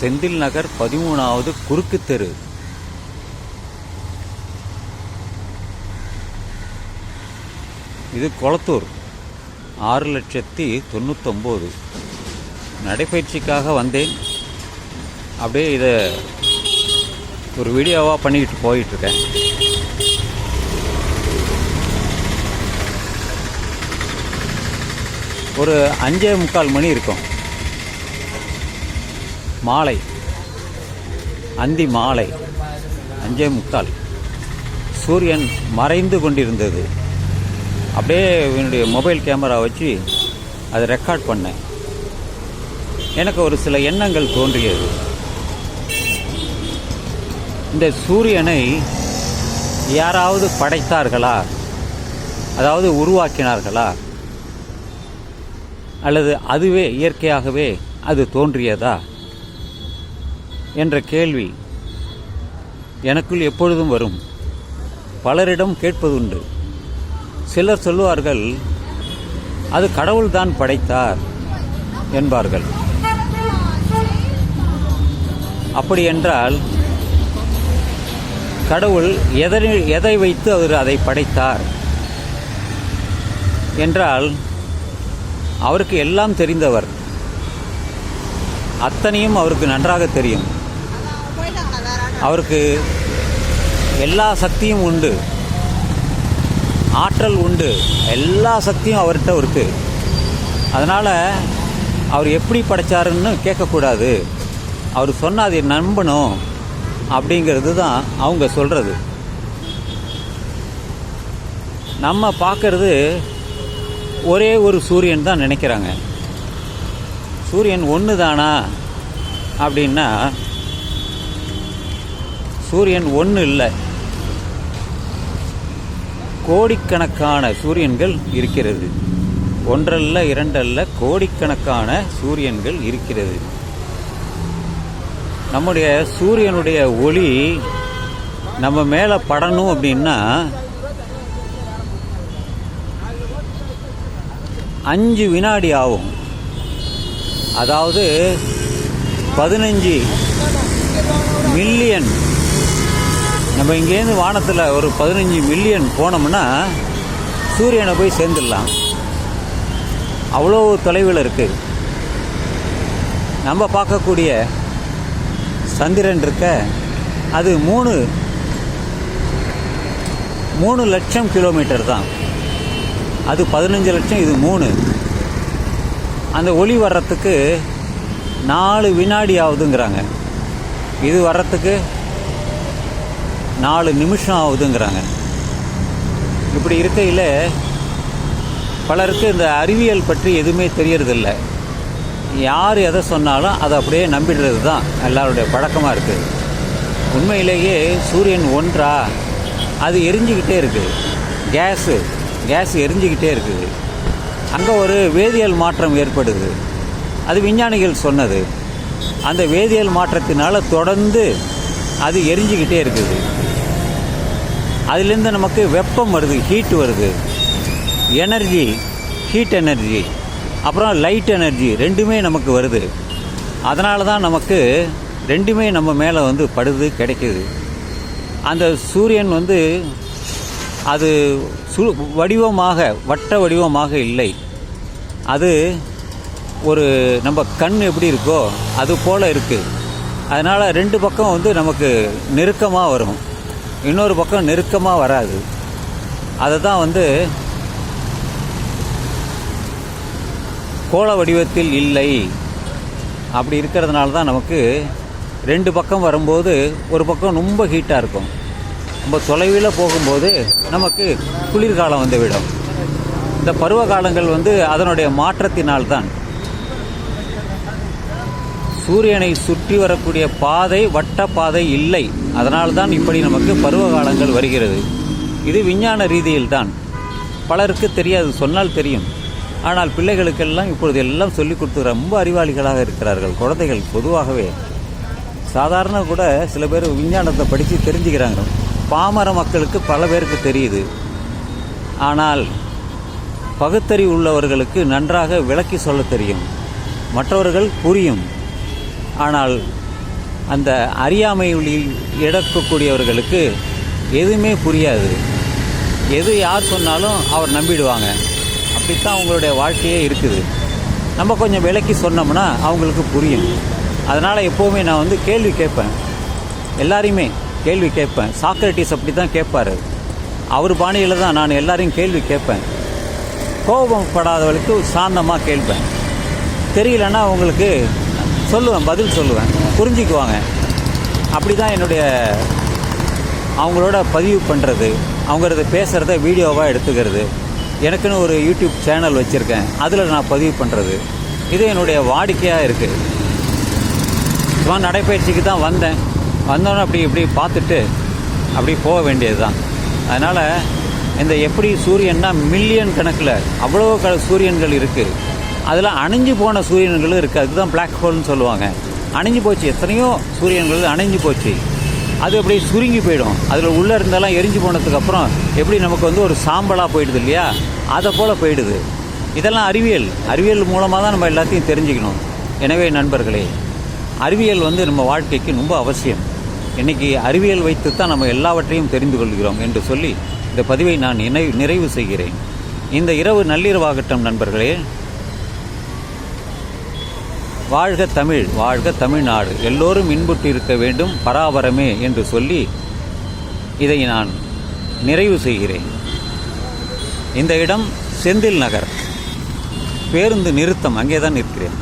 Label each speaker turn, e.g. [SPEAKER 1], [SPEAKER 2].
[SPEAKER 1] செந்தில் நகர் பதிமூணாவது குறுக்கு தெரு. இது கொளத்தூர். ஆறு லட்சத்தி தொண்ணூத்தொம்போது. நடைப்பயிற்சிக்காக வந்தேன். அப்படியே இதை ஒரு வீடியோவாக பண்ணிக்கிட்டு போயிட்டுருக்கேன். ஒரு அஞ்சே முக்கால் மணி இருக்கும். மாலை. அந்தி மாலை. அஞ்சே முக்கால். சூரியன் மறைந்து கொண்டிருந்தது. அப்படியே என்னுடைய மொபைல் கேமரா வச்சு அதை ரெக்கார்ட் பண்ணேன். எனக்கு ஒரு சில எண்ணங்கள் தோன்றியது. இந்த சூரியனை யாராவது படைத்தார்களா? அதாவது உருவாக்கினார்களா? அல்லது அதுவே இயற்கையாகவே அது தோன்றியதா? என்ற கேள்வி எனக்குள் எப்பொழுதும் வரும். பலரிடம் கேட்பதுண்டு. சிலர் சொல்லுவார்கள் அது கடவுள்தான் படைத்தார் என்பார்கள். அப்படி என்றால் கடவுள் எதை எதை வைத்து அவர் அதை படைத்தார்? என்றால் அவருக்கு எல்லாம் தெரிந்தவர். அத்தனையும் அவருக்கு நன்றாக தெரியும். அவருக்கு எல்லா சக்தியும் உண்டு. ஆற்றல் உண்டு. எல்லா சக்தியும் அவர்கிட்ட இருக்கு. அதனால் அவர் எப்படி படைச்சாருன்னு கேட்கக்கூடாது. அவர் சொன்னால் அதை நம்பணும் அப்படிங்கிறது தான் அவங்க சொல்கிறது நம்ம பார்க்கறது ஒரே ஒரு சூரியன் தான் நினைக்கிறாங்க. சூரியன் ஒன்று தானா அப்படின்னா சூரியன் ஒன்று இல்லை. கோடிக்கணக்கான சூரியன்கள் இருக்கிறது. ஒன்றல்ல இரண்டல்ல கோடிக்கணக்கான சூரியன்கள் இருக்கிறது. நம்முடைய சூரியனுடைய ஒளி நம்ம மேலே படணும் அப்படின்னா அஞ்சு வினாடி ஆகும். அதாவது பதினஞ்சு மில்லியன் நம்ம இங்கேருந்து வானத்தில் ஒரு பதினஞ்சு மில்லியன் போனோம்னா சூரியனை போய் சேர்ந்துடலாம். அவ்வளோ தொலைவில் இருக்குது நம்ம பார்க்கக்கூடிய சந்திரன் இருக்க அது மூணு மூணு லட்சம் கிலோமீட்டர் தான். அது பதினஞ்சு லட்சம் இது மூணு. அந்த ஒளி வர்றதுக்கு நாலு வினாடி ஆகுதுங்கிறாங்க இது வர்றதுக்கு நாலு நிமிஷம் ஆகுதுங்கிறாங்க. இப்படி இருக்கையில் பலருக்கு இந்த அறிவியல் பற்றி எதுவுமே தெரியறதில்ல. யார் எதை சொன்னாலும் அதை அப்படியே நம்பிடுறது தான் எல்லாருடைய பழக்கமாக இருக்குது உண்மையிலேயே சூரியன் ஒன்றா அது எரிஞ்சுக்கிட்டே இருக்குது. கேஸு கேஸ் எரிஞ்சுக்கிட்டே இருக்குது. அங்கே ஒரு வேதியியல் மாற்றம் ஏற்படுது. அது விஞ்ஞானிகள் சொன்னது. அந்த வேதியியல் மாற்றத்தினால தொடர்ந்து அது எரிஞ்சுக்கிட்டே இருக்குது. அதுலேருந்து நமக்கு வெப்பம் வருது ஹீட் வருது. எனர்ஜி ஹீட் எனர்ஜி அப்புறம் லைட் எனர்ஜி ரெண்டுமே நமக்கு வருது. அதனால தான் நமக்கு ரெண்டுமே நம்ம மேலே வந்து படுது கிடைக்குது. அந்த சூரியன் வந்து அது சு வடிவமாக வட்ட வடிவமாக இல்லை. அது ஒரு நம்ம கண் எப்படி இருக்கோ அது போல் இருக்குது அதனால் ரெண்டு பக்கம் வந்து நமக்கு நெருக்கமாக வரும். இன்னொரு பக்கம் நெருக்கமாக வராது. அதை தான் வந்து கோள வடிவத்தில் இல்லை. அப்படி இருக்கிறதுனால தான் நமக்கு ரெண்டு பக்கம் வரும்போது ஒரு பக்கம் ரொம்ப ஹீட்டாக இருக்கும். ரொம்ப தொலைவில் போகும்போது நமக்கு குளிர்காலம் வந்து விடும் இந்த பருவ காலங்கள் வந்து அதனுடைய மாற்றத்தினால்தான். சூரியனை சுற்றி வரக்கூடிய பாதை வட்ட பாதை இல்லை. அதனால்தான் இப்படி நமக்கு பருவ காலங்கள் வருகிறது. இது விஞ்ஞான ரீதியில்தான். பலருக்கு தெரியாது சொன்னால் தெரியும். ஆனால் பிள்ளைகளுக்கெல்லாம் இப்பொழுது எல்லாம் சொல்லிக் கொடுத்து ரொம்ப அறிவாளிகளாக இருக்கிறார்கள். குழந்தைகள் பொதுவாகவே. சாதாரண கூட சில பேர் விஞ்ஞானத்தை படித்து தெரிஞ்சுக்கிறாங்க. பாமர மக்களுக்கு பல பேருக்கு தெரியுது. ஆனால் பகுத்தறிவு உள்ளவர்களுக்கு நன்றாக விளக்கி சொல்ல தெரியும். மற்றவர்கள் புரியும். ஆனால் அந்த அறியாமையில் இடக்கக்கூடியவர்களுக்கு எதுவுமே புரியாது. எது யார் சொன்னாலும் அவர் நம்பிடுவாங்க. அப்படித்தான் அவங்களுடைய வாழ்க்கையே இருக்குது. நம்ம கொஞ்சம் விலக்கி சொன்னோம்னா அவங்களுக்கு புரியும். அதனால் எப்போவுமே நான் வந்து கேள்வி கேட்பேன். எல்லாரையுமே கேள்வி கேட்பேன். சாக்ரட்டிஸ் அப்படி தான் கேட்பார். அவர் பாணியில் தான் நான் எல்லாரையும் கேள்வி கேட்பேன். கோபப்படாதவளுக்கு சாந்தமாக கேட்பேன் தெரியலன்னா அவங்களுக்கு சொல்லுவேன் பதில் சொல்லுவேன். புரிஞ்சுக்குவாங்க. அப்படி தான் என்னுடைய அவங்களோட பதிவு பண்ணுறது அவங்கிறத பேசுகிறத வீடியோவாக எடுத்துக்கிறது. எனக்குன்னு ஒரு யூடியூப் சேனல் வச்சுருக்கேன். அதில் நான் பதிவு பண்ணுறது இது என்னுடைய வாடிக்கையாக இருக்குது சும்மா நடைப்பயிற்சிக்கு தான் வந்தேன். வந்தோன்னே அப்படி இப்படி பார்த்துட்டு அப்படி போக வேண்டியது தான் அதனால் இந்த எப்படி சூரியன்னா மில்லியன் கணக்கில் அவ்வளோ க சூரியன்கள் இருக்குது அதில் அணிஞ்சு போன சூரியன்களும் இருக்குது அதுதான் பிளாக் ஹோல்னு சொல்லுவாங்க. அணிஞ்சு போச்சு. எத்தனையோ சூரியன்கள் அணிஞ்சு போச்சு. அது அப்படியே சுருங்கி போயிடும். அதில் உள்ளே இருந்தெல்லாம் எரிஞ்சு போனதுக்கப்புறம் எப்படி நமக்கு வந்து ஒரு சாம்பலாக போயிடுது இல்லையா? அதை போல் போயிடுது. இதெல்லாம் அறிவியல். அறிவியல் மூலமாக தான் நம்ம எல்லாத்தையும் தெரிஞ்சுக்கணும். எனவே நண்பர்களே அறிவியல் வந்து நம்ம வாழ்க்கைக்கு ரொம்ப அவசியம். இன்றைக்கி அறிவியல் வைத்து தான் நம்ம எல்லாவற்றையும் தெரிந்து கொள்கிறோம் என்று சொல்லி இந்த பதிவை நான் நினைவு நிறைவு செய்கிறேன். இந்த இரவு நள்ளிரவாகட்டும் நண்பர்களே. வாழ்க தமிழ் வாழ்க தமிழ்நாடு. எல்லோரும் இன்புற்று இருக்க வேண்டும் பராபரமே என்று சொல்லி இதை நான் நிறைவு செய்கிறேன். இந்த இடம் செந்தில் நகர். பேருந்து நிறுத்தம் அங்கே தான் நிற்கிறேன்.